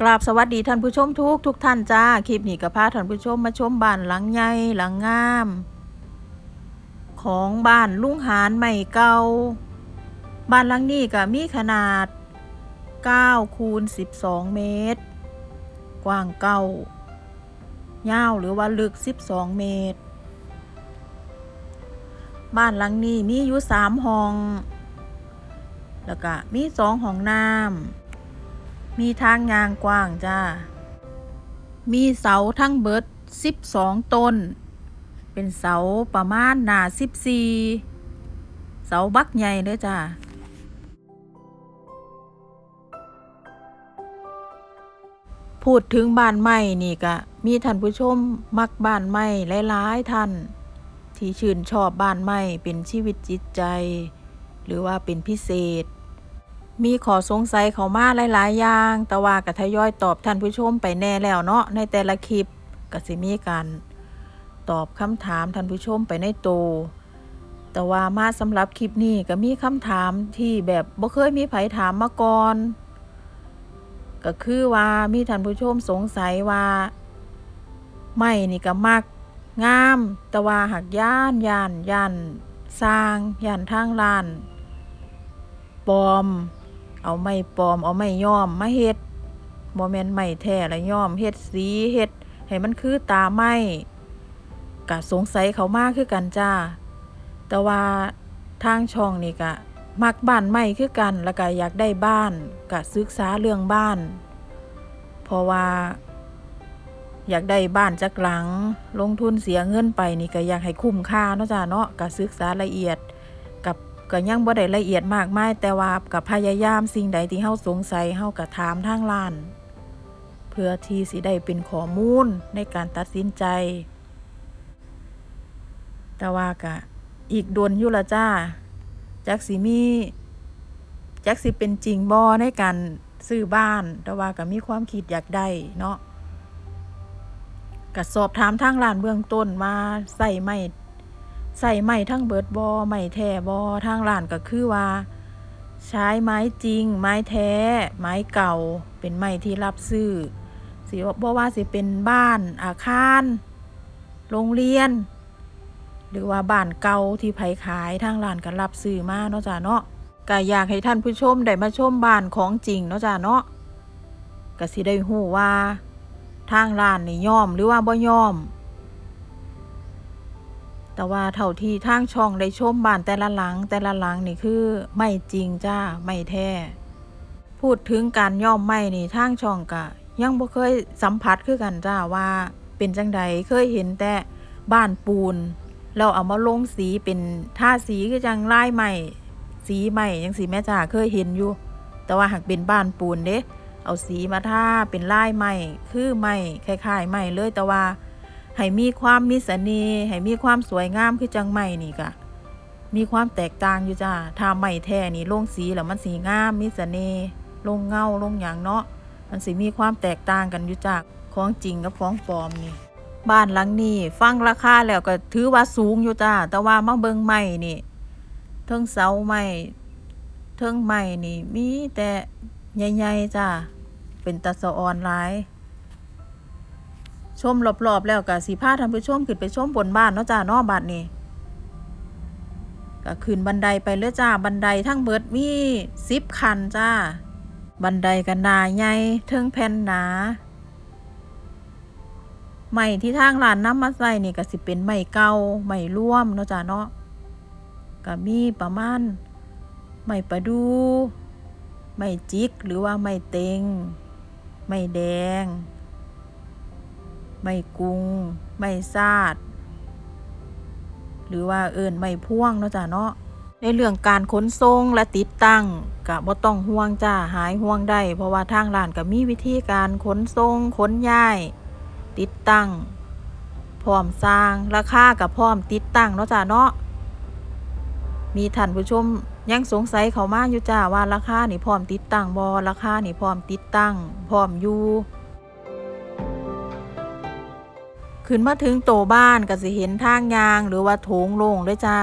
กราบสวัสดีท่านผู้ชมทุกทุกท่านจ้า คลิปนี้ก็พาท่านผู้ชมมาชมบ้านหลังใหญ่หลังงาม ของบ้านลุงหานใหม่เก่าบ้านหลังนี้ก็มีขนาด9คูณ12 เมตร กว้างเก้ายาวหรือว่าลึก 12 เมตร บ้านหลังนี้มีอยู่3ห้อง แล้วก็มีสองห้องน้ำ มีทางยางกว้างจ้า มีเสาทั้งเบิด12ต้น เป็นเสาประมาณหนา14เสาบักใหญ่เลยจ้าพูดถึงบ้านไม้นี่ก็มีท่านผู้ชมมักบ้านไม้หลายๆท่าน ที่ชื่นชอบบ้านไม้เป็นชีวิตจิตใจ หรือว่าเป็นพิเศษ มีขอสงสัยเขามาหลาย ๆ อย่าง แต่ว่าก็ทยอยตอบท่านผู้ชมไปแน่แล้วเนาะ ในแต่ละคลิปก็สิมีการตอบคำถามท่านผู้ชมไปในโตวแต่ว่ามาสำหรับคลิปนี้ก็มีคำถามที่แบบบ่เคยมีไผถามมาก่อน ก็คือว่ามีท่านผู้ชมสงสัยว่า ไม่นี่ก็มักงาม แต่ว่าหักย่านย่านย่านสร้างย่านทางลานปลอม เอาไม้ปลอม เอาไม้ย้อมมาเฮ็ดบ่แม่นไม้แท้และย้อมเฮ็ดสีเฮ็ดให้มันคือตาไม้ก็สงสัยเขามากคือกันจ้า แต่ว่าทางช่องนี่ก็มักบ้านไม้คือกัน แล้วก็อยากได้บ้านก็ศึกษาเรื่องบ้าน เพราะว่า อยากได้บ้านจักหลัง ลงทุนเสียเงินไปนี่ก็อยากให้คุ้มค่าเนาะจ้าเนาะก็ศึกษาละเอียด กับก็ยังบ่ได้ละเอียดมากมายแต่ว่ากับพยายามสิ่งใดที่เฮาสงสัยเฮาก็ถามทางร้าน เพื่อที่สิได้เป็นข้อมูลในการตัดสินใจ แต่ว่าก็อีกโดนอยู่ละจ้าจักสิมีจักสิเป็นจริงบ่ในการซื้อบ้าน แต่ว่าก็มีความคิดอยากได้เนาะก็สอบถามทางร้านเบื้องต้นว่าใส่ไม้ ใส่ไม้ทั้งเบิดบอไม้แท้บอทางร้านก็คือว่า ใช้ไม้จริง ไม้แท้ ไม้เก่า เป็นไม้ที่รับซื้อสิบ่ว่าสิเป็นบ้านอาคาร โรงเรียน หรือว่าบ้านเก่าที่ไผขายทางร้านก็รับซื้อมาเนาะจ้าเนาะก็อยากให้ท่านผู้ชมได้มาชมบ้านของจริงเนาะจ้าเนาะก็สิได้ฮู้ว่า ทางร้านนี่ยอมหรือว่าบ่ย่อม แต่ว่าเท่าที่ทางช่องได้ชมบ้านแต่ละหลังแต่ละหลังนี่คือไม่จริงจ้าไม่แท้ พูดถึงการย่อมไม่นี่ทางช่องกะ ยังบ่เคยสัมผัสคือกันจ้าว่าเป็นจังใดเคยเห็นแต่บ้านปูนแล้วเอามาลงสีเป็นท่าสีคือจังลายใหม่สีใหม่จังสีแม่จ้าเคยเห็นอยู่ แต่ว่าหากเป็นบ้านปูนเด้เอาสีมาท่าเป็นลายใหม่คือใหม่คล้ายๆใหม่เลยแต่ว่า ให้มีความมีเสน่ห์ให้มีความสวยงามคือจังใหม่นี่กะมีความแตกต่างอยู่จ้าถ้าใหม่แท้นี่ลงสีแล้วมันสีงามมีเสน่ห์ลงเงาลงหยางเนาะมันสิมีความแตกต่างกันอยู่จากของจริงกับของปลอมนี่บ้านหลังนี้ฟังราคาแล้วก็ถือว่าสูงอยู่จ้า แต่ว่ามาเบิงใหม่นี่เทิงเสาใหม่เทิงใหม่นี่มีแต่ใหญ่ๆจ้า เป็นตะสะออนหลาย ชมรอบๆแล้วก็สีผ้าท่านผู้ชมขึ้นไปชมบนบ้านเนาะจ้าเนาะบัดนี้ก็ขึ้นบันไดไปเลยจ้าบันไดทั้งเบิดมีสิบคันจ้า บันไดกันนาใหญ่เทิงแผ่นหนาไม้ที่ทางร้านน้ำมาใส่นี่ก็สิเป็นไม้เก่าไม้ร่วมเนาะจ้าเนาะก็มีประมาณไม้ประดูไม้จิกหรือว่าไม้เต็งไม้แดง ไม่กุง ไม่ซาด หรือว่าเอิญไม่พ่วงเนาะจ้ะเนาะในเรื่องการขนส่งและติดตั้งกะบ่ต้องห่วงจ้าหายห่วงได้ เพราะว่าทางร้านก็มีวิธีการขนส่งขนย้าย ติดตั้ง พร้อมสร้างราคากับพร้อมติดตั้งเนาะจ้าเนาะมีท่านผู้ชมยังสงสัยเขามากอยู่จ้าว่าราคานี่พร้อมติดตั้งบ่ราคานี่พร้อมติดตั้งพร้อมอยู่ ขึ้นมาถึงโตบ้านก็สิเห็นทางยางหรือว่าโถงโล่งเลยจ้า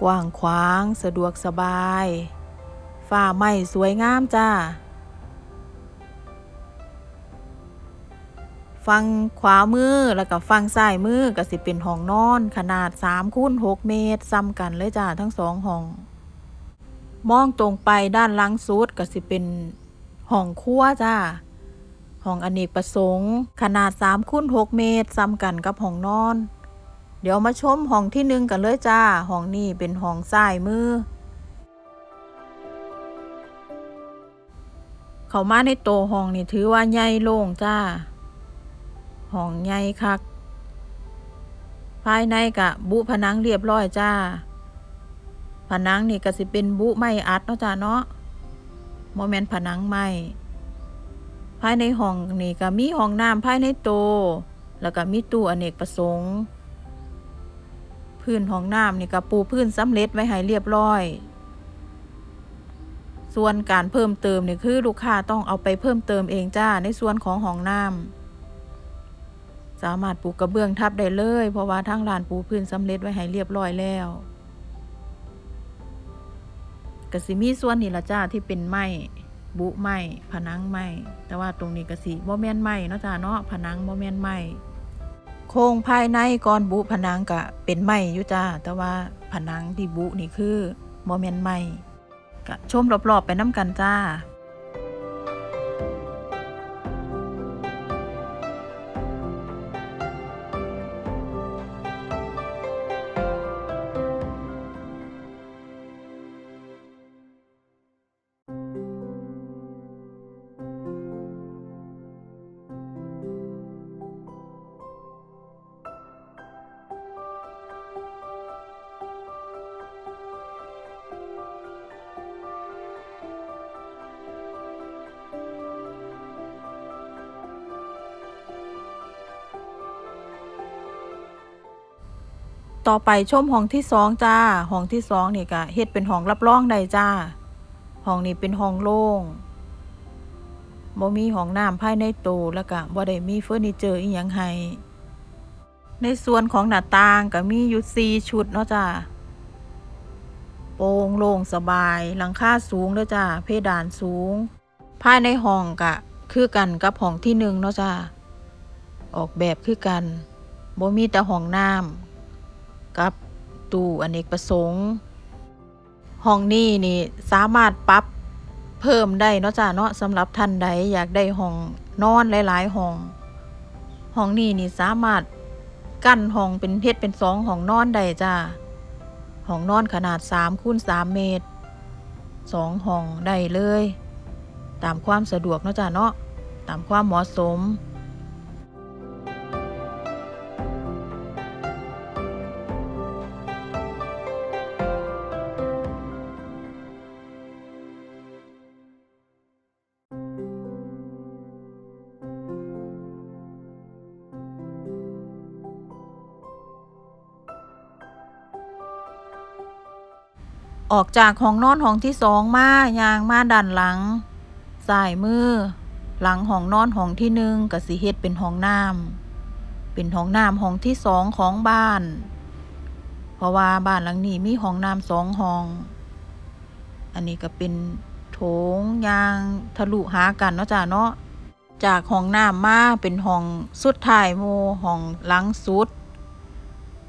กว้างขวางสะดวกสบายฝ้าไม้สวยงามจ้าฟังขวามือแล้วก็ฟังซ้ายมือก็สิเป็นห้องนอน ขนาด3คูณ6เมตรซ้ำกันเลยจ้าทั้งสองห้อง มองตรงไปด้านหลังสุดก็สิเป็นห้องครัวจ้า ห้องอเนกประสงค์ ขนาด3คูณ6เมตรซ้ำกันกับห้องนอน เดี๋ยวมาชมห้องที่หนึ่งกันเลยจ้าห้องนี้เป็นห้องซ้ายมือ เขามาในโตห้องนี่ถือว่าใหญ่โล่งจ้าห้องใหญ่คัก ภายในกะบุผนังเรียบร้อยจ้า ผนังนี่ก็สิเป็นบุไม้อัดเนาะจ้าเนาะโมเมนต์ผนังไม้ ภายในห้องนี่ก็มีห้องน้ำภายในโต แล้วก็มีตู้อเนกประสงค์ พื้นห้องน้ำนี่ก็ปูพื้นสำเร็จไว้ให้เรียบร้อย ส่วนการเพิ่มเติมนี่คือลูกค้าต้องเอาไปเพิ่มเติมเองจ้าในส่วนของห้องน้ำสามารถปูกระเบื้องทับได้เลย เพราะว่าทางร้านปูพื้นสำเร็จไว้ให้เรียบร้อยแล้วกสิมีส่วนนี่ละจ้าที่เป็นไม้ บุไม้ผนังไม้แต่ว่าตรงนี้กสิโมเมนไม้เนาะจ้าเนาะผนังโมเมนไม้โครงภายในก่อนบุผนังกะเป็นไม้อยู่จ้าแต่ว่าผนังที่บุนี่คือโมเมนไม้ก็ชมรอบๆไปน้ำกันจ้า ต่อไปชมห้องที่สองจ้าห้องที่สองนี่ก็เฮ็ดเป็นห้องรับรองได้จ้าห้องนี้เป็นห้องโล่งบ่มีห้องน้ำภายในโตแล้วก็บ่ได้มีเฟอร์นิเจอร์อีหยังให้ในส่วนของหน้าต่างก็มีอยู่สี่ชุดเนาะจ้าโปร่งโล่งสบาย หลังคาสูงเด้อจ้าเพดานสูง ภายในห้องก็คือกันกับห้องที่หนึ่งเนาะจ้าออกแบบคือกันบ่มีแต่ห้องน้ำ กับตู้อเนกประสงค์ ห้องนี้นี่สามารถปรับเพิ่มได้เนาะจ้าเนาะสำหรับท่านใดอยากได้ห้องนอนหลาย ๆ ห้อง ห้องนี้นี่สามารถกั้นห้องเป็นเพชรเป็นสองห้องนอนได้จ้าห้องนอนขนาด3คูณ3เมตรสองห้องได้เลย ตามความสะดวกเนาะจ้าเนาะตามความเหมาะสม ออกจากห้องนอนห้องที่สองมายางมาด้านหลังสายมือ หลังห้องนอนห้องที่หนึ่งก็สิเฮ็ดเป็นห้องน้ำเป็นห้องน้ำห้องที่สองของบ้าน เพราะว่าบ้านหลังนี้มีห้องน้ำสองห้อง อันนี้ก็เป็นโถงยางทะลุหากันเนาะจ้าเนาะจากห้องน้ำมาเป็นห้องสุดท้ายโมห้องหลังสุด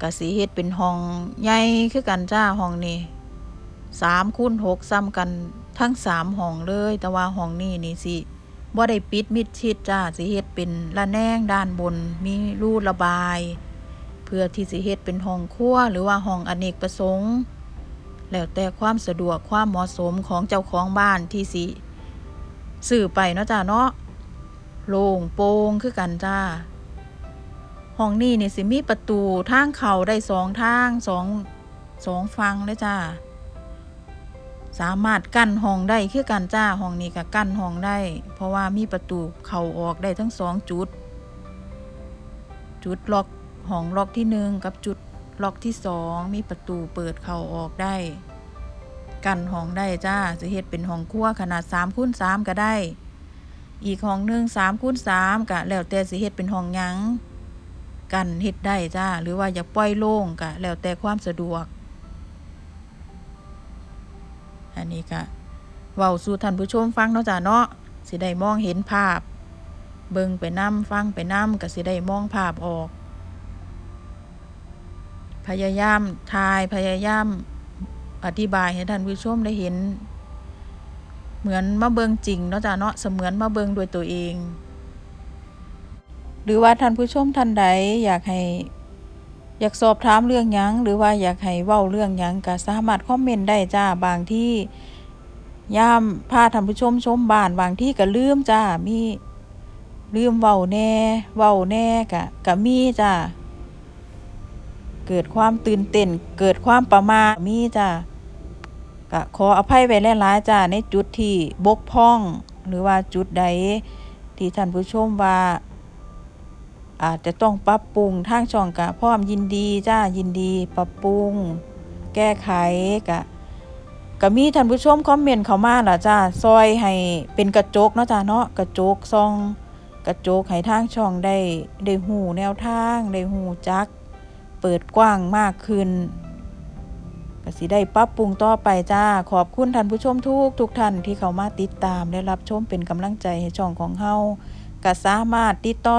ก็สิเฮ็ดเป็นห้องใหญ่คือกันจ้าห้องนี้ สามคูณหกซ้ำกันทั้งสามห้องเลย แต่ว่าห้องนี้นี่สิบ่ได้ปิดมิดชิดจ้าสิเฮ็ดเป็นระแนงด้านบนมีรูระบาย เพื่อที่สิเฮ็ดเป็นห้องครัวหรือว่าห้องอเนกประสงค์แล้วแต่ความสะดวกความเหมาะสมของเจ้าของบ้านที่สิซื้อไปเนาะจ้าเนาะโล่งโปร่งคือกันจ้าห้องนี้นี่สิมีประตูทางเข้าได้สองทางสองสองฝั่งเลยจ้า สามารถกั้นห้องได้คือกันจ้าห้องนี้ก็กั้นห้องได้ เพราะว่ามีประตูเข้าออกได้ทั้งสองจุด จุดล็อกห้องล็อกที่หนึ่งกับจุดล็อกที่สองมีประตูเปิดเข้าออกได้ กั้นห้องได้จ้าจะเฮ็ดเป็นห้องครัวขนาดสามคูณสามก็ได้ อีกห้องหนึ่งสามคูณสามก็แล้วแต่สิเฮ็ดเป็นห้องหยังกันเฮ็ดได้จ้า หรือว่าอยากปล่อยโล่งก็แล้วแต่ความสะดวก อันนี้ก็เว้าสู่ท่านผู้ชมฟังเนาะจ้ะเนาะสิได้มองเห็นภาพ เบิ่งไปนำฟังไปนำก็สิได้มองภาพออก พยายามทายพยายามอธิบายให้ท่านผู้ชมได้เห็น เหมือนมาเบิงจริงเนาะจ้ะเนาะเสมือนมาเบิงด้วยตัวเอง หรือว่าท่านผู้ชมท่านใดอยากให้ อยากสอบถามเรื่องหยังหรือว่าอยากให้เว้าเรื่องหยังก็สามารถคอมเมนต์ได้จ้าบางที่ย่ามพาท่านผู้ชมชมบ้านบางที่ก็ลืมจ้ามีลืมเว้าแน่เว้าแน่ก็ก็มีจ้าเกิดความตื่นเต้นเกิดความประมาทมีจ้าก็ขออภัยไว้หลายๆจ้าในจุดที่บกพร่อง หรือว่าจุดใดที่ท่านผู้ชมว่า อาจจะต้องปรับปรุงทางช่องกะพร้อมยินดีจ้ายินดีปรับปรุง แก้ไขกะก็มีท่านผู้ชมคอมเมนต์เข้ามาล่ะจ้าซอยให้เป็นกระจกเนาะจ้าเนาะกระจกซอง กระจกให้ทางช่องได้ได้หูแนวทางได้หูจัก เปิดกว้างมากขึ้นก็สิได้ปรับปรุงต่อไปจ้า ขอบคุณท่านผู้ชมทุกทุกท่านที่เข้ามาติดตามและรับชมเป็นกำลังใจให้ช่องของเฮาก็สามารถติดต่อ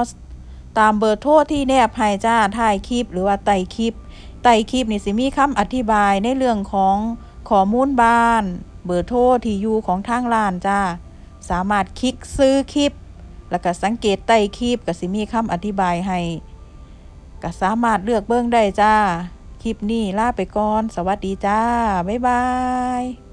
ตามเบอร์โทรที่แนบให้จ้าถ่ายคลิปหรือว่าไต่คลิป ไต่คลิปนี่สิมีคำอธิบายในเรื่องของข้อมูลบ้าน เบอร์โทรที่อยู่ของทางร้านจ้า สามารถคลิกซื้อคลิป แล้วก็สังเกตไต่คลิปก็สิมีคำอธิบายให้ก็สามารถเลือกเบิ่งได้จ้า คลิปนี้ลาไปก่อน สวัสดีจ้า บ๊ายบาย